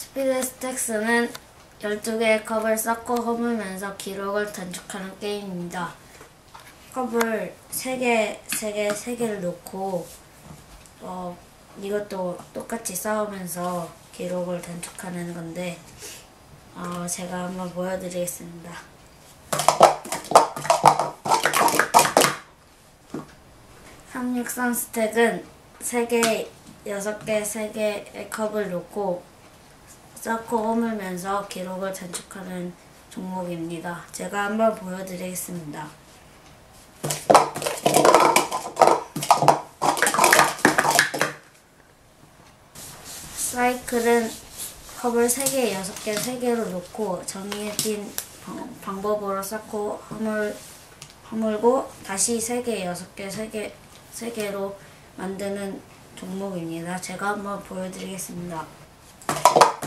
스피드 스택스는 12개의 컵을 쌓고 허물면서 기록을 단축하는 게임입니다. 컵을 3개, 3개, 3개를 놓고 어, 이것도 똑같이 쌓으면서 기록을 단축하는 건데 어, 제가 한번 보여드리겠습니다. 삼육삼 스택은 3개, 6개, 3개의 컵을 놓고 쌓고 허물면서 기록을 단축하는 종목입니다. 제가 한번 보여드리겠습니다. 사이클은 컵을 3개, 6개, 3개로 놓고 정해진 방- 방법으로 쌓고 허물, 허물고 다시 3개, 6개, 3개, 3개로 만드는 종목입니다. 제가 한번 보여드리겠습니다.